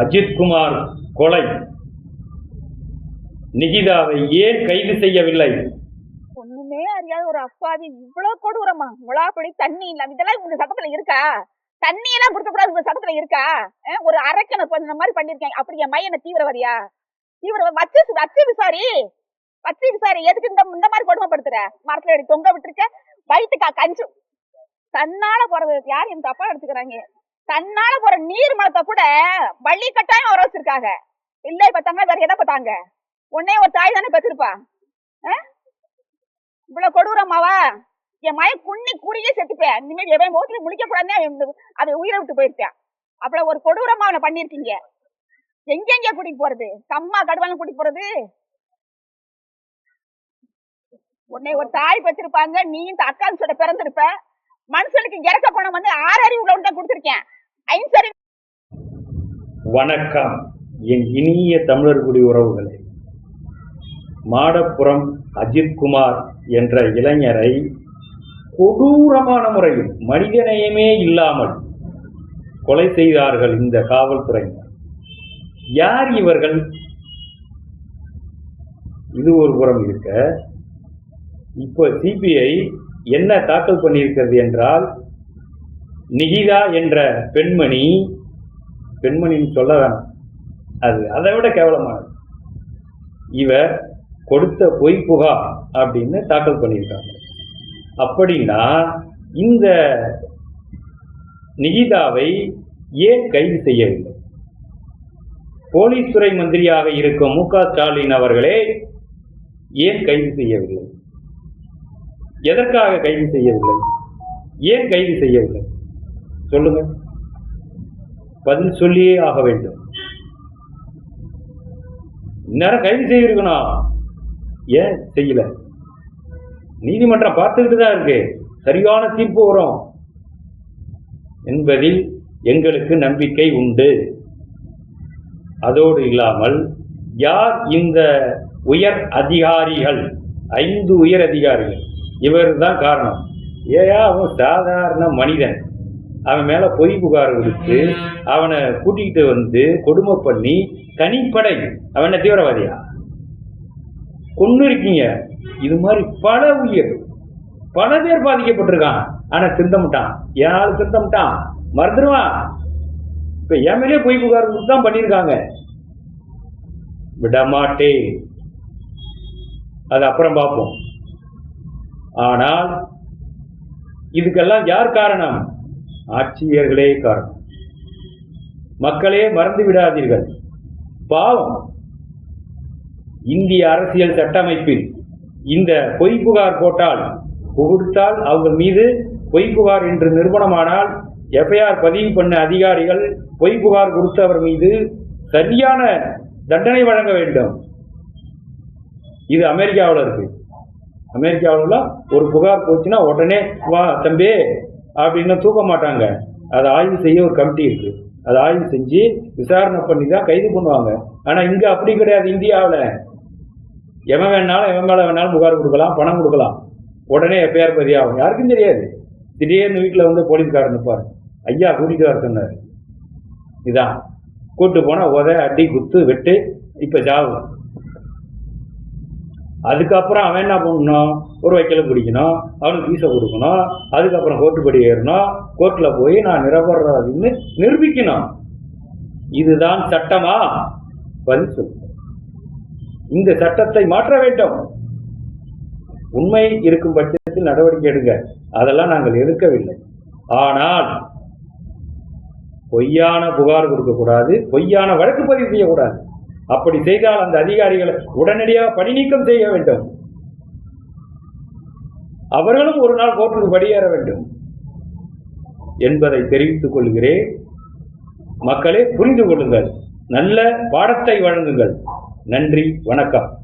அஜித்குமார் கொலை. நிகிதாவை ஏன் கைது செய்யவில்லை? ஒண்ணுமே அறியாத ஒரு அப்பாவி. இவ்வளவு கொடூரமா? முழாப்படி தண்ணி இல்லாம. இதெல்லாம் உங்க சட்டத்துல இருக்கா? தண்ணி எல்லாம் கொடுக்க கூடாது உங்க சட்டத்துல இருக்கா? ஒரு அரக்கனை பண்ண மாதிரி பண்ணிருக்கேன் அப்படி என் மையனை தீவிரவாதியா? தீவிர வச்சு வச்சு விசாரி. வச்சு விசாரி. எதுக்கு இந்த இந்த மாதிரி கொடுமைப்படுத்துற? மரத்துல எடுத்து தொங்க விட்டுருக்க? வயிற்றுக்கா கஞ்சு. தன்னால போறது யார் என் தப்பா எடுத்துக்கிறாங்க? தன்னால போற நீர் மரத்தை கூட வள்ளி கட்டாயம் வர வச்சிருக்காங்க. இல்லை பார்த்தாங்க வேற எதை பார்த்தாங்க? உன்னே ஒரு தாய் தானே பெற்றிருப்பா. இவ்வளவு கொடூரமாவா என் மய குண்ணி குறுகிய செத்துப்பேன். இனிமேல் எவன் முகத்துல முடிக்க கூடாதுன்னு அவன் உயிரை விட்டு போயிருப்பேன் அப்பள ஒரு கொடூரமா அவனை பண்ணிருக்கீங்க எங்கெங்க கூட்டிட்டு போறது? கம்மா கடுவாங்க கூட்டிட்டு போறது? உன்னை ஒரு தாய் பெற்றிருப்பாங்க. நீ இந்த அக்கான்னு சொல்ல பிறந்திருப்ப. மனுஷனுக்கு இறக்க குணம் வந்து ஆறு அறிவு உள்ளவன் கொடுத்துருக்கேன். வணக்கம். என் இனிய தமிழர்குடி உறவுகளே மாடப்புறம் அஜித்குமார் என்ற இளைஞரை கொடூரமான முறையில் மனிதநேயமே இல்லாமல் கொலை செய்தார்கள் இந்த காவல்துறையினர். யார் இவர்கள்? இது ஒரு புறம் இருக்க இப்போ சிபிஐ என்ன தாக்கல் பண்ணியிருக்கிறது என்றால் நிகிதா என்ற பெண்மணி பெண்மணின்னு சொல்ல வேணாம். அது அதை விட கேவலமானது. இவர் கொடுத்த பொய் புகார் அப்படின்னு தாக்கல் பண்ணியிருக்காங்க. அப்படின்னா இந்த நிகிதாவை ஏன் கைது செய்யவில்லை? போலீஸ் துறை மந்திரியாக இருக்கும் மு ஸ்டாலின் அவர்களே ஏன் கைது செய்யவில்லை? எதற்காக கைது செய்யவில்லை? ஏன் கைது செய்யவில்லை? சொல்லுங்க. பதில் சொல்லியே ஆக வேண்டும். இந்நேரம் கைது செய்திருக்கணும்? ஏன் செய்யல? நீதிமன்றம் பார்த்துக்கிட்டு தான் இருக்கு. சரியான தீர்ப்பு வரும். என்பதில் எங்களுக்கு நம்பிக்கை உண்டு. அதோடு இல்லாமல் யார் இந்த உயர் அதிகாரிகள் ஐந்து உயர் அதிகாரிகள் இவர் தான் காரணம். ஏயா அவன் சாதாரண மனிதன். அவன் மேல பொய் புகார் கொடுத்து அவனை கூட்டிகிட்டு வந்து கொடுமை பண்ணி தனிப்படை. அவனை தீவிரவாதியா? கொண்டு இருக்கீங்க இது மாதிரி பல உயிர் பல பேர் பாதிக்கப்பட்டிருக்கான் ஆனா திருந்தமிட்டான் என் திருந்தமிட்டான் மறந்துடுவான் இப்ப என் மேலே பொய் புகார் கொடுத்து தான் பண்ணியிருக்காங்க. விடமாட்டே அது அப்புறம் பார்ப்போம். ஆனால் இதுக்கெல்லாம் யார் காரணம்? ஆட்சியர்களே காரணம். மக்களே மறந்து விடாதீர்கள். பாவம். இந்திய அரசியல் சட்டமைப்பில் இந்த பொய் புகார் போட்டால் கொடுத்தால் அவங்க மீது பொய் புகார் என்று நிறுவனமானால் எஃப்ஐஆர் பதிவு பண்ண அதிகாரிகள் பொய் புகார் கொடுத்தவர் மீது சரியான தண்டனை வழங்க வேண்டும். இது அமெரிக்காவில் இருக்கு. அமெரிக்காவில் ஒரு புகார் போச்சுன்னா உடனே வா தம்பி அப்படின்னு தூக்க மாட்டாங்க. அதை ஆய்வு செய்ய ஒரு கமிட்டி இருக்கு. அதை ஆய்வு செஞ்சு விசாரணை பண்ணி தான் கைது பண்ணுவாங்க. ஆனால் இங்கே அப்படி கிடையாது. இந்தியாவில் எவன் வேணாலும் எவன் மேலே வேணாலும் புகார் கொடுக்கலாம் பணம் கொடுக்கலாம். உடனே எஃப்ஐஆர் பதிவாகும் யாருக்கும் தெரியாது. திடீர்னு வீட்டில் வந்து போலீஸ்காரன் நிற்பார் ஐயா கூட்டிகிட்டு வர சொன்னார். இதான். கூப்பிட்டு போனால் உத அடி குத்து வெட்டு இப்போ ஜாவு. அதுக்கப்புறம் அவன் என்ன பண்ணணும்? ஒரு வைக்கல பிடிக்கணும் அவனுக்கு ஃபீஸை கொடுக்கணும் அதுக்கப்புறம் கோர்ட்டுப்படி ஏறணும் கோர்ட்டில் போய் நான் நிரபராதின்னு நிரூபிக்கணும். இதுதான் சட்டமா? பதில் சொல்லு. இந்த சட்டத்தை மாற்ற வேண்டும். உண்மை இருக்கும் பட்சத்தில் நடவடிக்கை எடுங்க. அதெல்லாம் நாங்கள் எதிர்க்கவில்லை ஆனால் பொய்யான புகார் கொடுக்கக்கூடாது பொய்யான வழக்கு பதிவு செய்யக்கூடாது. அப்படி செய்தால் அந்த அதிகாரிகளை உடனடியாக பணி நீக்கம் செய்ய வேண்டும். அவர்களும் ஒரு நாள் கோர்ட்டுக்கு படியேற வேண்டும் என்பதை தெரிவித்துக் கொள்கிறேன். மக்களே புரிந்து கொள்ளுங்கள். நல்ல பாடத்தை வழங்குங்கள். நன்றி வணக்கம்.